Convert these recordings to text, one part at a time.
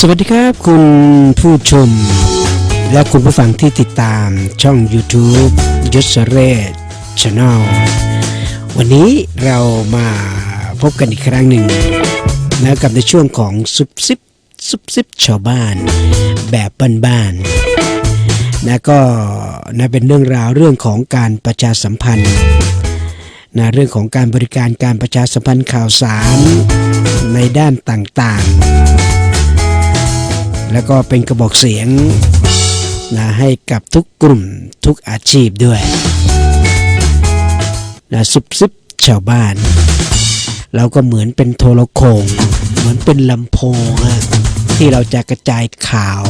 สวัสดีครับคุณผู้ชม และคุณผู้ฟังที่ติดตามช่อง YouTube ยศเรศช n แนลวันนี้เรามาพบกันอีกครั้งหนึ่งนะกับในช่วงของซุปซิปซุปซิปชาวบ้าน แบบบ้านๆนะก็นะเป็นเรื่องราวเรื่องของการประชาสัมพันธ์นะเรื่องของการบริการการประชาสัมพันธ์ข่าวสารในด้านต่างๆ แล้วก็เป็นกระบอกเสียงนะให้กับทุกกลุ่มทุกอาชีพด้วยนะซุบซิบชาวบ้าน เราก็เหมือนเป็นโทรโขงเหมือนเป็นลำโพงอะที่เราจะกระจายข่าว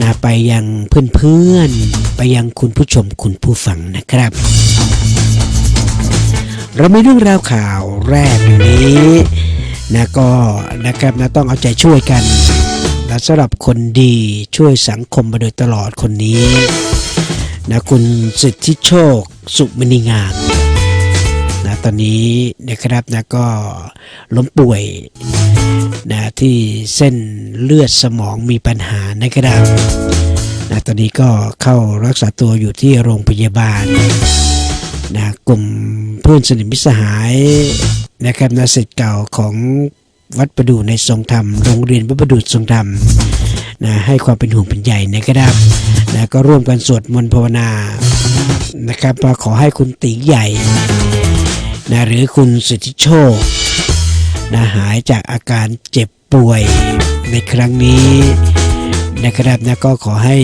นะไปยังเพื่อนๆ ไปยังคุณผู้ชมคุณผู้ฟังนะครับ เรามีเรื่องราวข่าวแรกอยู่นี้นะก็นะครับนะต้องเอาใจช่วยกัน สำหรับคนดีช่วยสังคมมาโดยตลอดคนนี้นะคุณสิทธิโชค สุมณีงามนะตอนนี้นะครับนะก็ล้มป่วยนะที่เส้นเลือดสมองมีปัญหานะครับนะตอนนี้ก็เข้ารักษาตัวอยู่ที่โรงพยาบาลนะกลุ่มเพื่อนสนิทมิสหายนะครับนะศิษย์เก่าของ วัดประดูในทรงธรรมโรงเรียนวัดประดูทรงธรรมนะให้ความเป็นห่วงเป็นใยนะครับนะก็ร่วมกันสวดมนต์ภาวนานะครับมาขอให้คุณตีใหญ่นะหรือคุณสิทธิโชคนะหายจากอาการเจ็บป่วยในครั้งนี้นะครับนะก็ขอให้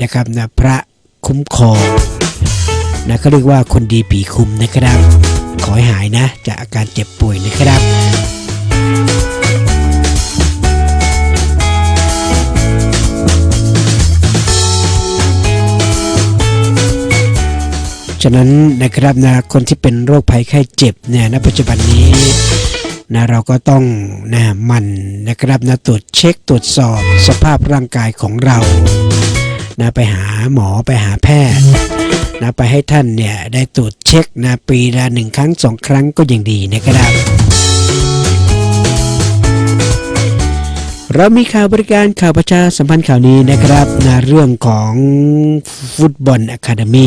นะครับนะพระคุ้มครองนะก็เรียกว่าคนดีผีคุมนะครับ ขอให้หายนะจากอาการเจ็บป่วยนะครับ ฉะนั้นนะครับนะคนที่เป็นโรคภัยไข้เจ็บเนี่ยณปัจจุบันนี้นะเราก็ต้องนะมันนะครับนะตรวจเช็คตรวจสอบสภาพร่างกายของเรานะไปหาหมอไปหาแพทย์นะไปให้ท่านเนี่ยได้ตรวจเช็คนะปีละหนึ่งครั้งสองครั้งก็ยังดีนะครับ เรามีข่าวบริการข่าวประชาสัมพันธ์ข่าวนี้นะครับนะเรื่องของฟุตบอลอะคาเดมี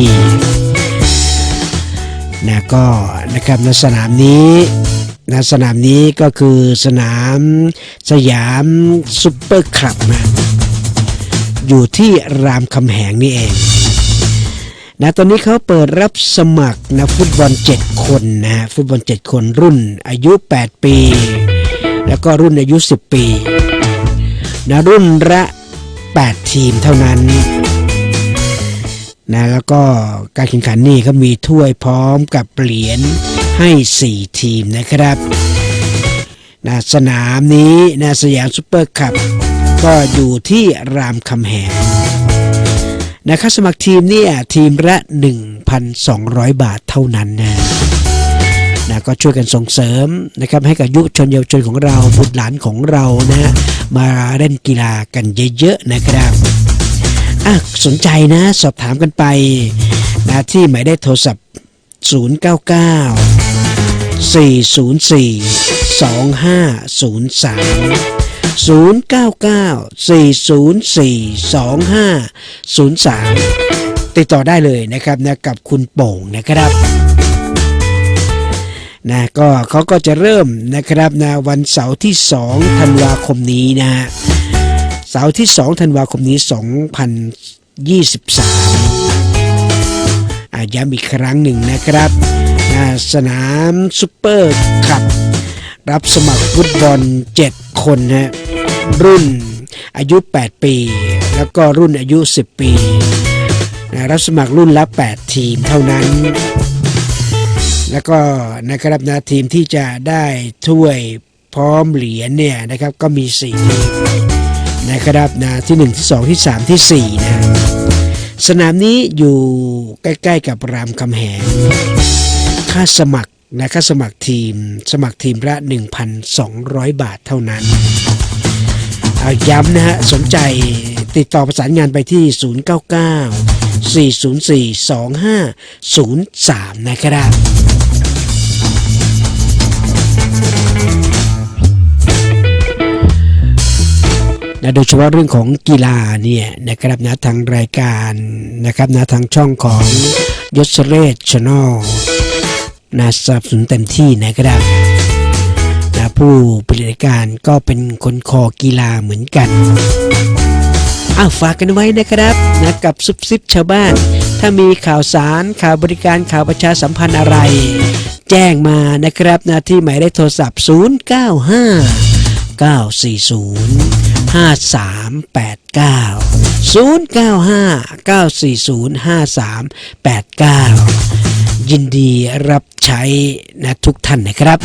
นะก็นะครับในสนามนี้นะสนามนี้ก็คือสนามสยามซุปเปอร์คลับนะอยู่ที่รามคำแหงนี่เองนะตอนนี้เขาเปิดรับสมัครนะฟุตบอล 7 คนนะฮะฟุตบอล 7 คนรุ่นอายุ 8 ปี แล้วก็รุ่นอายุ 10 ปีนะรุ่นละ 8 ทีมเท่านั้น นะแล้วก็การแข่งขันนี่ก็มีถ้วยพร้อมกับเหรียญให้ 4 ทีมนะครับนะสนามนี้นะสยามซุปเปอร์คัพก็อยู่ที่รามคำแหงนะครับสมัครทีมเนี่ยทีมละ 1,200 บาทเท่านั้นนะนะก็ช่วยกันส่งเสริมนะครับให้กับยุคชนเยาวชนของเราบุตรหลานของเรานะมาเล่นกีฬากันเยอะๆนะครับ อะสนใจนะ สอบถามกันไปนะที่หมายได้โทรศัพท์ 099 404 2503 0994042503 ติดต่อได้เลยนะครับนะกับคุณโป่งนะครับนะก็เขาก็จะเริ่มนะครับนะวันเสาร์ที่ 2 ธันวาคมนี้นะฮะ เสาร์ที่ 2 ธันวาคมนี้ 2023อะย้ำอีกครั้งหนึ่งนะครับสนามซุปเปอร์คัพรับสมัครฟุตบอล 7 คนนะรุ่นอายุ 8 ปี แล้วก็รุ่นอายุ 10 ปีนะรับสมัครรุ่นละ 8 ทีมเท่านั้น แล้วก็นะครับนะทีมที่จะได้ถ้วยพร้อมเหรียญเนี่ยนะครับก็มี 4 ทีม นะครับนะที่ 1 ที่ 2 ที่ 3 ที่ 4 นะสนามนี้อยู่ใกล้ ๆ กับรามคำแหงค่าสมัครนะค่าสมัครทีมสมัครทีมละ 1,200 บาทเท่านั้นเอาย้ำนะฮะสนใจติดต่อประสานงานไปที่ 099 404 2503 นะครับ นะนะโดยเฉพาะเรื่องของกีฬาเนี่ยนะครับนะทางรายการนะครับนะทางช่องของยศเรศชนอลนะสนับสนุนเต็มที่นะครับนะผู้ผลิการก็เป็นคนคอกีฬาเหมือนกันอ้าวฝากกันไว้นะครับนะกับซุปซิปชาวบ้าน ถ้ามีข่าวสารข่าวบริการข่าวประชาสัมพันธ์อะไร แจ้งมานะครับนะที่หมายเลขโทรศัพท์ 095 940 5389 095 940 5389 ยินดีรับใช้นะทุกท่านนะครับ